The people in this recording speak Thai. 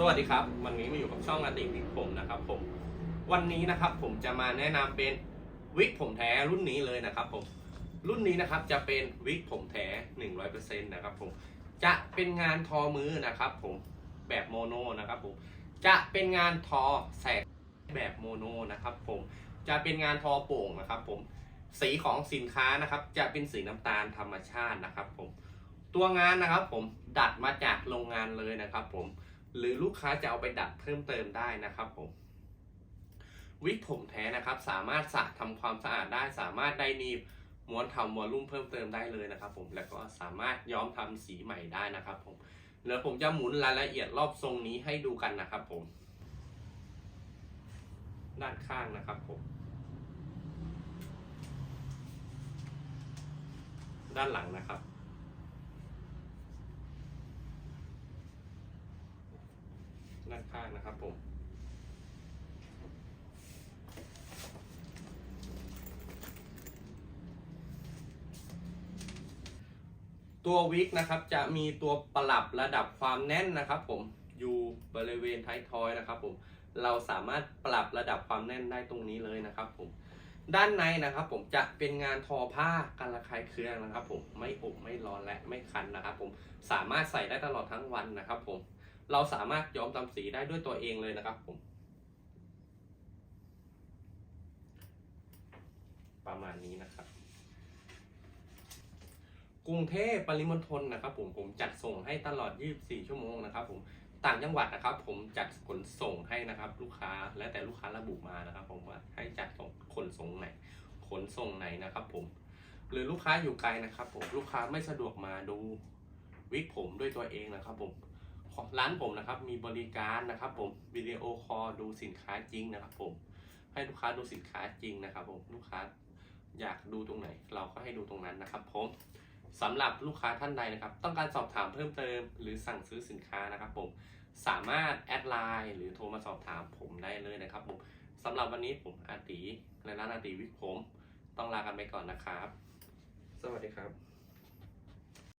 สวัสดีครับ วันนี้มาอยู่กับช่องอาติวิกผมนะครับผม วันนี้นะครับผมจะมาแนะนำเป็นวิกผมแท้รุ่นนี้เลยนะครับผม รุ่นนี้นะครับจะเป็นวิกผมแท้100%นะครับผม จะเป็นงานทอมือนะครับผมแบบโมโนนะครับผม จะเป็นงานทอแสกแบบโมโนนะครับผม จะเป็นงานทอโป่งนะครับผม สีของสินค้านะครับ จะเป็นสีน้ำตาลธรรมชาตินะครับผม ตัวงานนะครับผมดัดมาจากโรงงานเลยนะครับผม หรือลูกค้าจะเอาไปดัดเพิ่มเติมได้นะครับผมวิกผมแท้นะครับ สามารถสระทำความสะอาดได้ สามารถได้นีบม้วนทำม้วอลลุ่มเพิ่มเติมได้เลยนะครับ ผมแล้วก็สามารถย้อมทำสีใหม่ได้นะครับผมเดี๋ยวผมจะหมุนรายละเอียดรอบทรงนี้ให้ดูกันนะครับ ผม ด้านข้างนะครับผม ด้านหลังนะครับ ด้านข้างนะครับผมตัววิกนะครับจะมีตัวปรับระดับความแน่นนะครับ ผมอยู่บริเวณท้ายทอยนะครับ ผมเราสามารถปรับระดับความแน่นได้ตรงนี้เลยนะครับ ผมด้านในนะครับ ผมจะเป็นงานทอผ้ากันระคายเคืองนะครับ ผมไม่อบไม่ร้อนและไม่คันนะครับ ผมสามารถใส่ได้ตลอดทั้งวันนะครับ ผม เราสามารถย้อมทำสีได้ด้วยตัวเองเลยนะครับผม ประมาณนี้นะครับ กรุงเทพปริมณฑลนะครับ ผมผมจัดส่งให้ตลอด 24 ชั่วโมงนะครับ ผมต่างจังหวัดนะครับ ผมจัดขนส่งให้นะครับ ลูกค้าและแต่ลูกค้าระบุมานะครับ ผมว่าให้จัดส่งขนส่งไหนขนส่งไหนนะครับ ผม หรือลูกค้าอยู่ไกลนะครับ ผมลูกค้าไม่สะดวกมาดูวิกผมด้วยตัวเองนะครับ ผม ของร้านผมนะครับมีบริการนะครับผมวิดีโอคอลดูสินค้าจริงนะครับผมให้ลูกค้าดูสินค้าจริงนะครับผมลูกค้าอยากดูตรงไหน เราก็ให้ดูตรงนั้นนะครับผมสำหรับลูกค้าท่านใดนะครับ ต้องการสอบถามเพิ่มเติม หรือสั่งซื้อสินค้านะครับผมสามารถแอดไลน์หรือโทรมาสอบถามผมได้เลยนะครับผมสำหรับวันนี้ผมอาตีและร้านอาตีวิกผม ต้องลากันไปก่อนนะครับ สวัสดีครับ